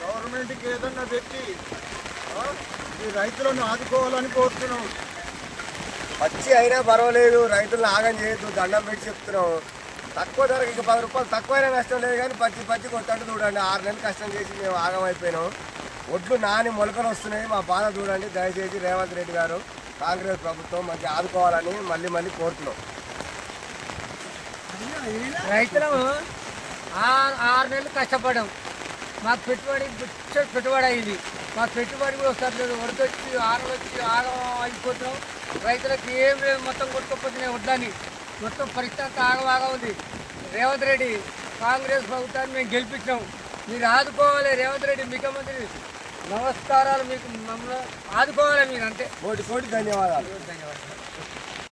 గవర్నమెంట్కి ఏదన్నా పెట్టి ఈ రైతులను ఆదుకోవాలని కోరుతున్నాం. పచ్చి అయినా పర్వాలేదు రైతులను ఆగం చేయొద్దు దండం పెట్టి చెప్తున్నాం. తక్కువ ధరకు ఇక పది రూపాయలు తక్కువైనా నష్టం లేదు కానీ పచ్చి పచ్చి కొట్టండి చూడండి. ఆరు నెలలు కష్టం చేసి మేము ఆగం అయిపోయినాం. ఒడ్లు నాని మొలకలు వస్తున్నాయి మా బాధ చూడండి. దయచేసి రేవంత్ రెడ్డి గారు కాంగ్రెస్ ప్రభుత్వం మంచి ఆదుకోవాలని మళ్ళీ మళ్ళీ కోరుతున్నాం. రైతులం ఆరు ఆరు నెలలు కష్టపడాం మాకు పెట్టుబడి పెట్టుబడి అయింది. మాకు పెట్టుబడి కూడా వస్తారు లేదు వరకు వచ్చి ఆరు వచ్చి ఆగం అయిపోతున్నాం రైతులకు ఏం లేదు మొత్తం కొట్టుకోపోతున్నాయి వడ్లని మొత్తం పరిస్థితి ఆగవాగా ఉంది. రేవంత్ రెడ్డి కాంగ్రెస్ ప్రభుత్వాన్ని మేము గెలిపించాం మీరు ఆదుకోవాలి రేవంత్ రెడ్డి ముఖ్యమంత్రి నమస్కారాలు మీకు మమ్మల్ని ఆదుకోవాలి మీరు అంతే. కోటి కోటి ధన్యవాదాలు. ధన్యవాదాలు.